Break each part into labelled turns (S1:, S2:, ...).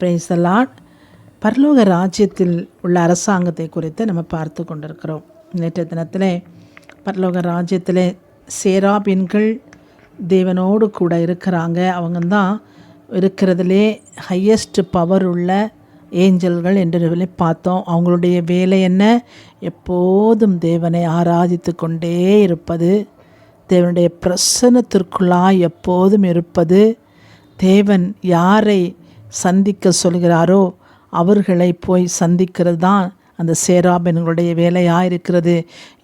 S1: பிரைசலாட் பரலோக ராஜ்யத்தில் உள்ள அரசாங்கத்தை குறித்து நம்ம பார்த்து கொண்டிருக்கிறோம். நேற்றைய தினத்தில் பரலோக ராஜ்யத்தில் சேராபின்கள் தேவனோடு கூட இருக்கிறாங்க. அவங்க தான் இருக்கிறதுலே ஹையஸ்ட் பவர் உள்ள ஏஞ்சல்கள் என்று பார்த்தோம். அவங்களுடைய வேலை என்ன? எப்போதும் தேவனை ஆராதித்து கொண்டே இருப்பது தேவனுடைய பிரசன்னத்திற்குள்ளாய் எப்போதும் இருப்பது தேவன் யாரை சந்திக்க சொல்கிறாரோ அவர்களை போய் சந்திக்கிறது தான் அந்த சேராபென்களுடைய வேலையாக இருக்கிறது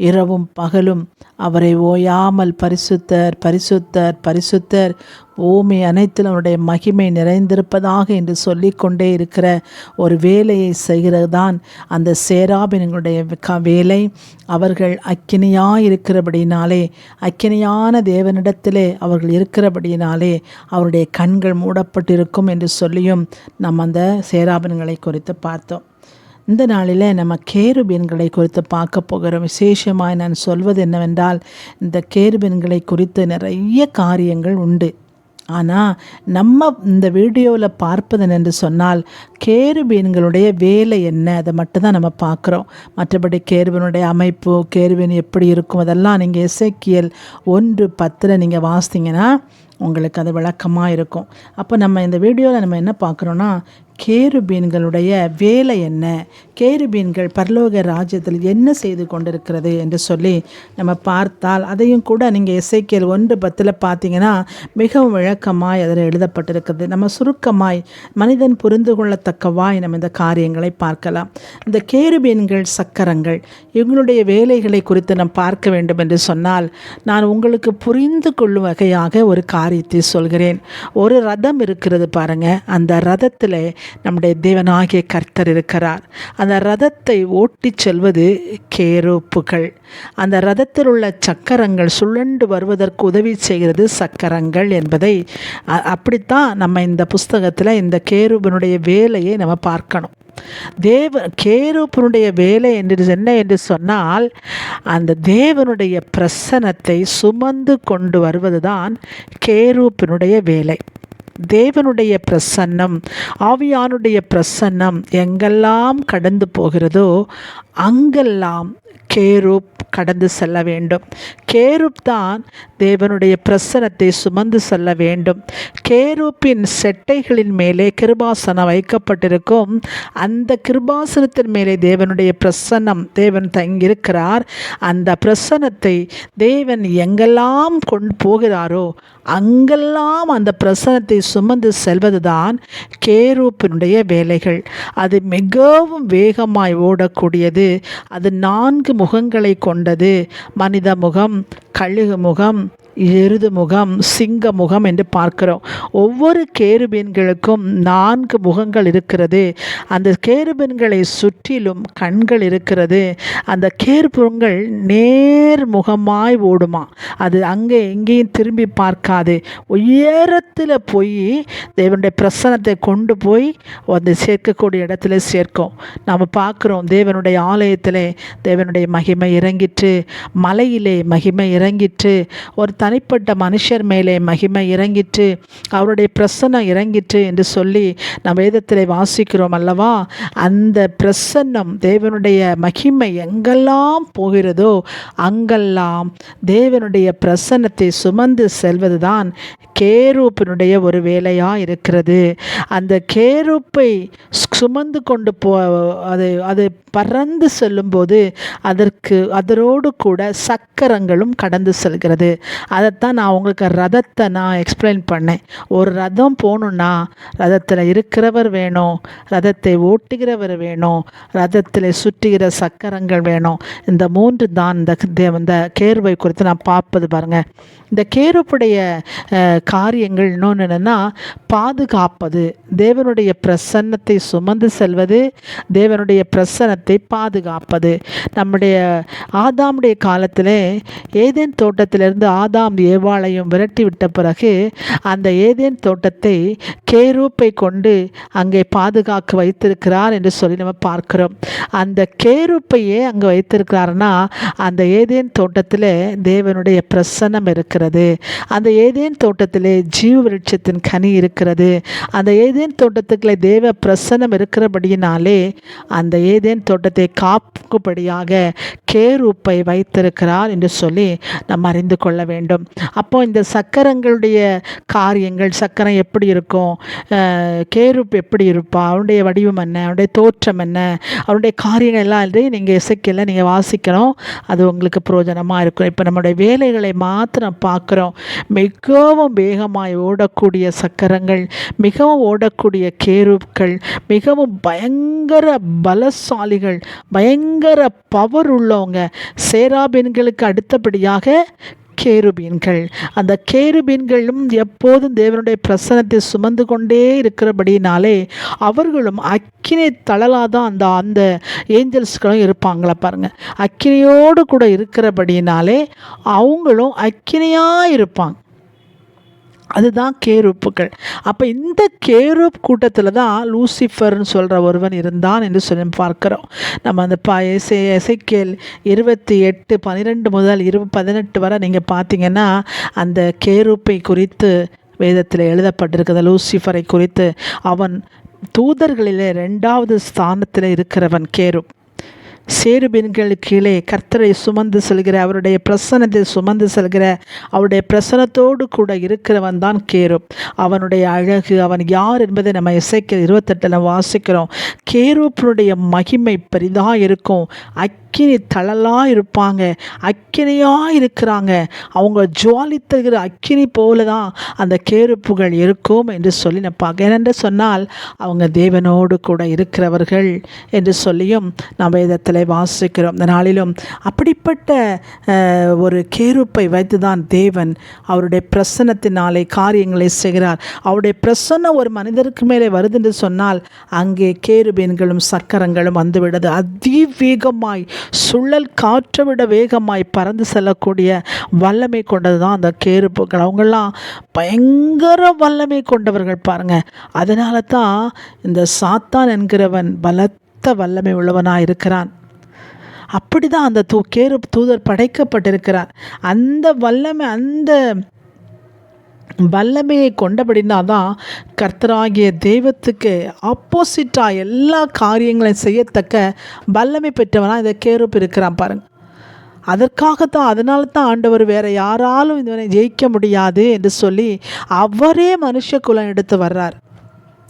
S1: இரவும் பகலும் அவரை ஓயாமல் பரிசுத்தர் பரிசுத்தர் பரிசுத்தர். பூமி அனைத்திலும் அவருடைய மகிமை நிறைந்திருப்பதாக என்று சொல்லிக்கொண்டே இருக்கிற ஒரு வேலையை செய்கிறது தான் அந்த சேராபினங்களுடைய க வேலை. அவர்கள் அக்கினியாக இருக்கிறபடினாலே அக்கினியான தேவனிடத்திலே அவர்கள் இருக்கிறபடியினாலே அவருடைய கண்கள் மூடப்பட்டிருக்கும் என்று சொல்லியும் நம் அந்த சேராபின்களை குறித்து பார்த்தோம். இந்த நாளில் நம்ம கேருபீன்களை குறித்து பார்க்க போகிறோம். விசேஷமாய் நான் சொல்வது என்னவென்றால் இந்த கேருபீன்களை குறித்து நிறைய காரியங்கள் உண்டு. ஆனால் நம்ம இந்த வீடியோவில் பார்ப்பது என்று சொன்னால் கேருபீன்களுடைய வேலை என்ன? அதை மட்டும்தான் நம்ம பார்க்குறோம். மற்றபடி கேருபீனுடைய அமைப்பு கேருபீன் எப்படி இருக்கும்? அதெல்லாம் நீங்கள் இசைக்கியல் ஒன்று பத்தில் நீங்கள் வாசித்தீங்கன்னா உங்களுக்கு அது விளக்கமாக இருக்கும். அப்போ நம்ம இந்த வீடியோவில் நம்ம என்ன பார்க்குறோன்னா கேருபீன்களுடைய வேலை என்ன? கேருபீன்கள் பரலோக ராஜ்யத்தில் என்ன செய்து கொண்டிருக்கிறது என்று சொல்லி நம்ம பார்த்தால் அதையும் கூட நீங்கள் இசைக்கியல் ஒன்று பத்தில் பார்த்தீங்கன்னா மிகவும் விளக்கமாய் அதில் எழுதப்பட்டிருக்கிறது. நம்ம சுருக்கமாய் மனிதன் புரிந்து கொள்ளத்தக்கவாய் நம்ம இந்த காரியங்களை பார்க்கலாம். இந்த கேருபீன்கள் சக்கரங்கள் இவங்களுடைய வேலைகளை குறித்து நாம் பார்க்க வேண்டும் என்று சொன்னால் நான் உங்களுக்கு புரிந்து கொள்ளும் வகையாக ஒரு காரியத்தை சொல்கிறேன். ஒரு ரதம் இருக்கிறது பாருங்கள் அந்த ரதத்தில் நம்முடைய தேவனாகிய கர்த்தர் இருக்கிறார். அந்த ரதத்தை ஓட்டி செல்வது கேரோப்புகள். அந்த ரதத்தில் உள்ள சக்கரங்கள் சுழண்டு வருவதற்கு உதவி செய்கிறது சக்கரங்கள் என்பதை அப்படித்தான் நம்ம இந்த புஸ்தகத்தில் இந்த கேருபனுடைய வேலையை நம்ம பார்க்கணும். தேவ கேரூப்பனுடைய வேலை என்று என்ன என்று சொன்னால் அந்த தேவனுடைய பிரசனத்தை சுமந்து கொண்டு வருவதுதான் கேரூப்பினுடைய வேலை. தேவனுடைய பிரசன்னம் ஆவியானுடைய பிரசன்னம் எங்கெல்லாம் கடந்து போகிறதோ அங்கெல்லாம் கேரூப் கடந்து செல்ல வேண்டும். கேரூப் தான் தேவனுடைய பிரசனத்தை சுமந்து செல்ல வேண்டும். கேரூப்பின் செட்டைகளின் மேலே கிருபாசனம் வைக்கப்பட்டிருக்கும். அந்த கிருபாசனத்தின் மேலே தேவனுடைய பிரசன்னம் தேவன் தங்கியிருக்கிறார். அந்த பிரசனத்தை தேவன் எங்கெல்லாம் கொண்டு போகிறாரோ அங்கெல்லாம் அந்த பிரசனத்தை சுமந்து செல்வதுதான் கேரூப்பினுடைய வேலைகள். அது மிகவும் வேகமாய் ஓடக்கூடியது. அது நான்கு முகங்களை கொண்டது. மனித முகம் கழுகு முகம் எருது முகம் சிங்க முகம் என்று பார்க்கிறோம். ஒவ்வொரு கேருபீன்களுக்கும் நான்கு முகங்கள் இருக்கிறது. அந்த கேருபீன்களை சுற்றிலும் கண்கள் இருக்கிறது. அந்த கேருபுங்கள் நேர்முகமாய் ஓடுமா. அது அங்கே எங்கேயும் திரும்பி பார்க்காது. உயரத்தில் போய் தேவனுடைய பிரசனத்தை கொண்டு போய் வந்து சேர்க்கக்கூடிய இடத்துல சேர்க்கும். நாம் பார்க்குறோம் தேவனுடைய ஆலயத்தில் தேவனுடைய மகிமை இறங்கிற்று. மலையிலே மகிமை இறங்கிற்று. ஒரு தனிப்பட்ட மனுஷர் மேலே மகிமை இறங்கிற்று. அவருடைய பிரசன்னம் இறங்கிற்று என்று சொல்லி நம்ம வேதத்தில் வாசிக்கிறோம் அல்லவா? அந்த பிரசன்னம் தேவனுடைய மகிமை எங்கெல்லாம் போகிறதோ அங்கெல்லாம் தேவனுடைய பிரசன்னத்தை சுமந்து செல்வதுதான் கேரூப்பினுடைய ஒரு வேலையாக இருக்கிறது. அந்த கேரூப்பை சுமந்து கொண்டு போ அது அது பறந்து செல்லும்போது அதற்கு அதரோடு கூட சக்கரங்களும் கடந்து செல்கிறது. அதைத்தான் நான் உங்களுக்கு ரதத்தை நான் எக்ஸ்பிளைன் பண்ணேன். ஒரு ரதம் போகணுன்னா ரதத்தில் இருக்கிறவர் வேணும் ரதத்தை ஓட்டுகிறவர் வேணும் ரதத்தில் சுற்றுகிற சக்கரங்கள் வேணும். இந்த மூன்று தான் இந்த இந்த கேர்வை குறித்து நான் பார்ப்பது பாருங்கள் இந்த கேருப்புடைய காரியங்கள் இன்னொன்று என்னென்னா பாதுகாப்பது. தேவனுடைய பிரசன்னத்தை சுமந்து செல்வது தேவனுடைய பிரசன்னத்தை பாதுகாப்பது. நம்முடைய ஆதாமுடைய காலத்தில் ஏதேன் தோட்டத்திலிருந்து ஆதாம் ஏவாளையும் விரட்டி விட்ட பிறகு அந்த ஏதேன் தோட்டத்தை கேரூப்பை கொண்டு அங்கே பாதுகாக்க வைத்திருக்கிறார் என்று சொல்லி நம்ம பார்க்கிறோம். அந்த கேரூப்பையே அங்கே வைத்திருக்கிறாருன்னா அந்த ஏதேன் தோட்டத்தில் தேவனுடைய பிரசன்னம் இருக்கிறது. அந்த ஏதேன் தோட்டத்தை ஜீவ விருட்சத்தின் கனி இருக்கிறது. அந்த ஏதேன் தோட்டத்துக்குள்ளே தேவ பிரசன்னம் இருக்கிறபடியினாலே அந்த ஏதேன் தோட்டத்தை காக்கும்படியாக கேரூப்பை வைத்திருக்கிறார் என்று சொல்லி நம்ம அறிந்து கொள்ள வேண்டும். அப்போ இந்த சக்கரங்களுடைய காரியங்கள் சக்கரம் எப்படி இருக்கும்? கேரூப் எப்படி இருப்பா? அவனுடைய வடிவம் என்ன? அவனுடைய தோற்றம் என்ன? அவனுடைய காரியங்கள் எல்லாம் நீங்கள் இசைக்கல நீங்கள் வாசிக்கணும். அது உங்களுக்கு பிரயோஜனமாக இருக்கும். இப்போ நம்முடைய வேலைகளை மாத்திரம் பார்க்குறோம். மிகவும் வேகமாய் ஓடக்கூடிய சக்கரங்கள் மிகவும் ஓடக்கூடிய கேருக்கள் மிகவும் பயங்கர பலசாலிகள் பயங்கர பவர் உள்ளவங்க. சேராபின்களுக்கு அடுத்தபடியாக கேருபீன்கள். அந்த கேருபீன்களும் எப்போதும் தேவனுடைய பிரசனத்தை சுமந்து கொண்டே இருக்கிறபடினாலே அவர்களும் அக்கினி தளலாதான் அந்த அந்த ஏஞ்சல்ஸ்களும் இருப்பாங்களா பாருங்க. அக்கினியோடு கூட இருக்கிறபடினாலே அவங்களும் அக்கினையாக இருப்பாங்க. அதுதான் கேரூப்புகள். அப்போ இந்த கேரூப் கூட்டத்தில் தான் லூசிஃபர்னு சொல்கிற ஒருவன் இருந்தான் என்று சொல்லி பார்க்குறோம். நம்ம அந்த ப இசை இசைக்கேல் இருபத்தி எட்டு பன்னிரெண்டு முதல் இரு பதினெட்டு வரை நீங்கள் பார்த்தீங்கன்னா அந்த கேரூப்பை குறித்து வேதத்தில் எழுதப்பட்டிருக்கிறது லூசிஃபரை குறித்து அவன் தூதர்களிலே ரெண்டாவது ஸ்தானத்தில் இருக்கிறவன் கேரூப். சேருபின்கள் கீழே கர்த்தரை சுமந்து செல்கிற அவருடைய பிரசனத்தை சுமந்து செல்கிற அவருடைய பிரசனத்தோடு கூட இருக்கிறவன் தான் கேரூப். அவனுடைய அழகு அவன் யார் என்பதை நம்ம இசைக்க இருபத்தெட்டில் வாசிக்கிறோம். கேரூப்பினுடைய மகிமை பெரிதாக இருக்கும் அக்கினி தளலாக இருப்பாங்க அக்கினியாக இருக்கிறாங்க அவங்க ஜுவாலி தருகிற அக்கினி போல தான் அந்த கேருப்புகள் இருக்கும் என்று சொல்லி நான் பார்க்க ஏனென்று சொன்னால் அவங்க தேவனோடு கூட இருக்கிறவர்கள் என்று சொல்லியும் நம்ம நாம் வசனங்களை வாசிக்கிறோம். இந்த நாளிலும் அப்படிப்பட்ட ஒரு கேருப்பை வைத்து தான் தேவன் அவருடைய பிரசன்னத்தினாலே காரியங்களை செய்கிறார். அவருடைய பிரசன்னம் ஒரு மனிதருக்கு மேலே வருது என்று சொன்னால் அங்கே கேருபீன்களும் சக்கரங்களும் வந்துவிடுது. அதிவேகமாய் சுழல் காற்றை விட வேகமாய் பறந்து செல்லக்கூடிய வல்லமை கொண்டது தான் அந்த கேருப்புகள். அவங்கெல்லாம் பயங்கர வல்லமை கொண்டவர்கள் பாருங்க. அதனால தான் இந்த சாத்தான் என்கிறவன் பலத்த வல்லமை உள்ளவனாக இருக்கிறான் அப்படி தான் அந்த தூ கேரு தூதர் படைக்கப்பட்டிருக்கிறார். அந்த வல்லமை அந்த வல்லமையை கொண்டபடினா தான் கர்த்தராகிய தெய்வத்துக்கு ஆப்போசிட்டாக எல்லா காரியங்களையும் செய்யத்தக்க வல்லமை பெற்றவனாக இந்த கேரூப் இருக்கிறான் பாருங்க. அதற்காகத்தான் அதனால தான் ஆண்டவர் வேறு யாராலும் இதுவரை ஜெயிக்க முடியாது என்று சொல்லி அவரே மனுஷகுலம் எடுத்து வர்றார்.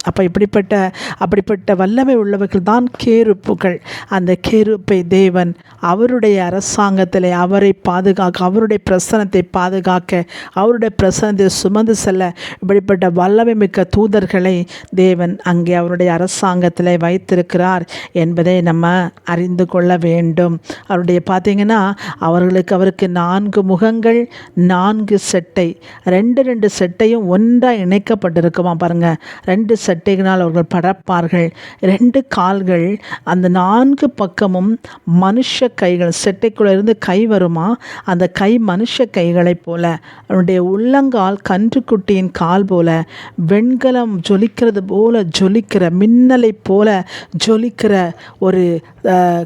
S1: அப்போ இப்படிப்பட்ட அப்படிப்பட்ட வல்லமை உள்ளவர்கள் தான் கேருப்புகள். அந்த கேருப்பை தேவன் அவருடைய அரசாங்கத்தில் அவரை பாதுகாக்க அவருடைய பிரசனத்தை பாதுகாக்க அவருடைய பிரசனத்தை சுமந்து செல்ல இப்படிப்பட்ட வல்லமை மிக்க தூதர்களை தேவன் அங்கே அவருடைய அரசாங்கத்தில் வைத்திருக்கிறார் என்பதை நம்ம அறிந்து கொள்ள வேண்டும். அவருடைய பார்த்தீங்கன்னா அவர்களுக்கு அவருக்கு நான்கு முகங்கள் நான்கு செட்டை ரெண்டு ரெண்டு செட்டையும் ஒன்றாக இணைக்கப்பட்டிருக்குமா பாருங்கள் ரெண்டு செட் சட்டைகளால் அவர்கள் பறப்பார்கள் ரெண்டு கால்கள் அந்த நான்கு பக்கமும் மனுஷ கைகள் செட்டைக்குள்ள இருந்து கை வருமா? அந்த கை மனுஷ கைகளைப் போல அவனுடைய உள்ளங்கால் கன்றுக்குட்டியின் கால் போல வெண்கலம் ஜொலிக்கிறது போல ஜொலிக்கிற மின்னலைப் போல ஜொலிக்கிற ஒரு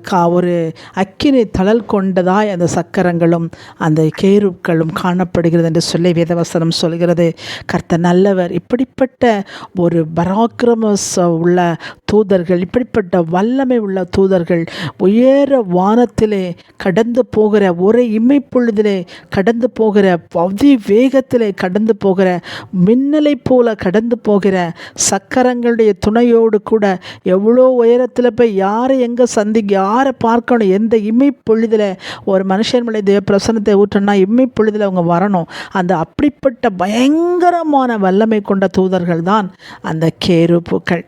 S1: கா ஒரு அக்கினி தழல் கொண்டதாய் அந்த சக்கரங்களும் அந்த கேருக்களும் காணப்படுகிறது என்று சொல்லி வேதவசனம் சொல்கிறது. கர்த்த நல்லவர். இப்படிப்பட்ட ஒரு பரா ஆக்கிரமிஸ் உள்ள தூதர்கள் இப்படிப்பட்ட வல்லமை உள்ள தூதர்கள் உயர வானத்திலே கடந்து போகிற ஒரு இமைப்பொழுதிலே கடந்து போகிற அதி வேகத்திலே கடந்து போகிற மின்னலை போல கடந்து போகிற சக்கரங்களுடைய துணையோடு கூட எவ்வளோ உயரத்தில் போய் யாரை எங்கே சந்தி யாரை பார்க்கணும் எந்த இமைப்பொழுதில் ஒரு மனுஷன் மேலே தேவ பிரசனத்தை ஊற்றணும்னா இமைப்பொழுதில் அவங்க வரணும். அந்த அப்படிப்பட்ட பயங்கரமான வல்லமை கொண்ட தூதர்கள் தான் அந்த கேருப்புக்கள்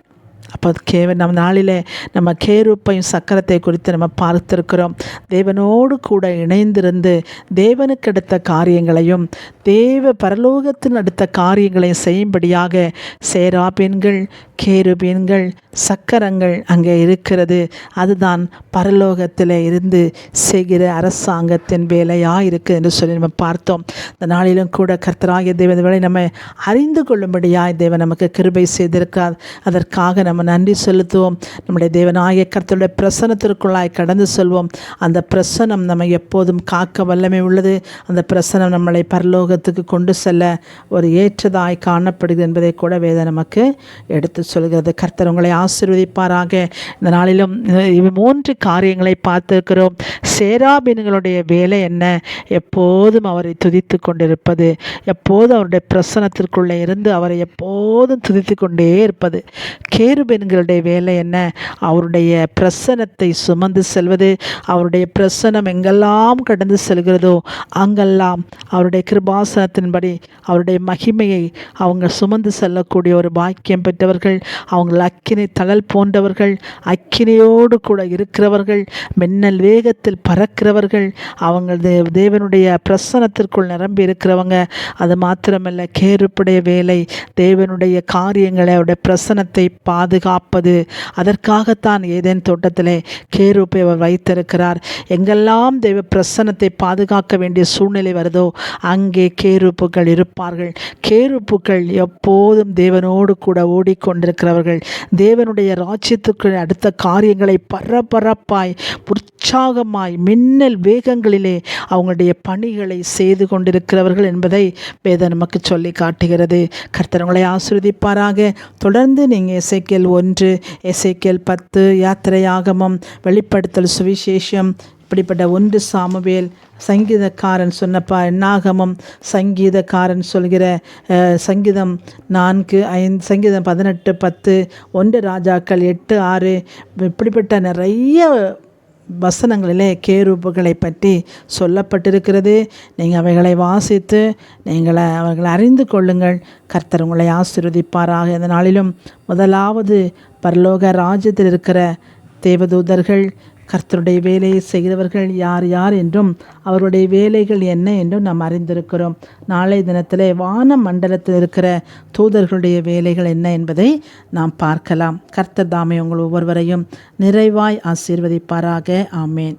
S1: அப்போ கே நம் நாளில் நம்ம கேருப்பையும் சக்கரத்தை குறித்து நம்ம பார்த்துருக்கிறோம். தேவனோடு கூட இணைந்திருந்து தேவனுக்கு அடுத்த காரியங்களையும் தேவ பரலோகத்தின் அடுத்த காரியங்களையும் செய்யும்படியாக சேராபீன்கள் கேருபீன்கள் சக்கரங்கள் அங்கே இருக்கிறது. அதுதான் பரலோகத்தில் இருந்து செய்கிற அரசாங்கத்தின் வேலையாக இருக்குது என்று சொல்லி நம்ம பார்த்தோம். இந்த நாளிலும் கூட கர்த்தராகிய தேவன் வேலை நம்ம அறிந்து கொள்ளும்படியாக தேவன் நமக்கு கிருபை செய்திருக்கார் அதற்காக நம்ம நன்றி செலுத்துவோம். நம்முடைய தேவனாய கர்த்தருடைய பிரசனத்திற்குள்ளாய் கடந்து செல்வோம். அந்த பிரசனம் நம்ம எப்போதும் காக்க வல்லமை உள்ளது. அந்த பிரசனம் நம்மளை பரலோகத்துக்கு கொண்டு செல்ல ஒரு ஏற்றதாய் காணப்படுகிறது என்பதை கூட வேத நமக்கு எடுத்து சொல்கிறது. கர்த்தர் உங்களை ஆசீர்வதிப்பாராக. இந்த நாளிலும் மூன்று காரியங்களை பார்த்திருக்கிறோம். சேராபீன்களுடைய வேலை என்ன? எப்போதும் அவரை துதித்து கொண்டிருப்பது. எப்போதும் அவருடைய பிரசனத்திற்குள்ளே இருந்து அவரை எப்போதும் துதித்து கொண்டே இருப்பது. கேருபெண்களுடைய வேலை என்ன? அவருடைய பிரசனத்தை சுமந்து செல்வது அவருடைய பிரசனம் எங்கெல்லாம் கடந்து செல்கிறதோ அங்கெல்லாம் அவருடைய கிருபாசனத்தின்படி அவருடைய மகிமையை அவங்க சுமந்து செல்லக்கூடிய ஒரு பாக்கியம் பெற்றவர்கள் அவங்க அக்கினி தழல் போன்றவர்கள் அக்கினியோடு கூட இருக்கிறவர்கள் மின்னல் வேகத்தில் பறக்கிறவர்கள் அவங்க தே- தேவனுடைய பிரசனத்திற்குள் நிரம்பி இருக்கிறவங்க. அது மாத்திரமல்ல கேருப்புடைய வேலை தேவனுடைய காரியங்களை அவருடைய பிரசனத்தை பாதுகாப்பது அதற்காகத்தான் ஏதேன் தோட்டத்திலே கேருப்பை அவர் வைத்திருக்கிறார். எங்கெல்லாம் தெய்வ பிரசன்னத்தை பாதுகாக்க வேண்டிய சூழ்நிலை வருதோ அங்கே கேரூப்புகள் இருப்பார்கள். கேரூப்புகள் எப்போதும் தேவனோடு கூட ஓடிக்கொண்டிருக்கிறவர்கள். தேவனுடைய ராஜ்யத்துக்கு அடுத்த காரியங்களை பரபரப்பாய் உற்சாகமாய் மின்னல் வேகங்களிலே அவங்களுடைய பணிகளை செய்து கொண்டிருக்கிறவர்கள் என்பதை வேதம் நமக்கு சொல்லி காட்டுகிறது. கர்த்தர் உங்களை தொடர்ந்து நீங்கள் இசைக்கல் ஒன்று எசைக்கியல் பத்து யாத்திரையாகமம் வெளிப்படுத்தல் சுவிசேஷம். இப்படிப்பட்ட ஒன்று சாமுவேல் சங்கீதக்காரன் சொன்னப்பா நாகமம் சங்கீதக்காரன் சொல்கிற சங்கீதம் நான்கு ஐந்து சங்கீதம் பதினெட்டு பத்து ஒன்று ராஜாக்கள் எட்டு ஆறு இப்படிப்பட்ட நிறைய வசனங்களிலே கேரூப்புகளை பற்றி சொல்லப்பட்டிருக்கிறது. நீங்கள் அவைகளை வாசித்து நீங்களை அவர்களை அறிந்து கொள்ளுங்கள். கர்த்தர் உங்களை ஆசிர்வதிப்பாராக. இந்த நாளிலும் முதலாவது பரலோக ராஜ்யத்தில் இருக்கிற தேவதூதர்கள் கர்த்தருடைய வேலையை செய்கிறவர்கள் யார் யார் என்றும் அவருடைய வேலைகள் என்ன என்றும் நாம் அறிந்திருக்கிறோம். நாளை தினத்திலே வான மண்டலத்தில் இருக்கிற தூதர்களுடைய வேலைகள் என்ன என்பதை நாம் பார்க்கலாம். கர்த்தர் தாமே உங்கள் ஒவ்வொருவரையும் நிறைவாய் ஆசீர்வதிப்பாராக. ஆமேன்.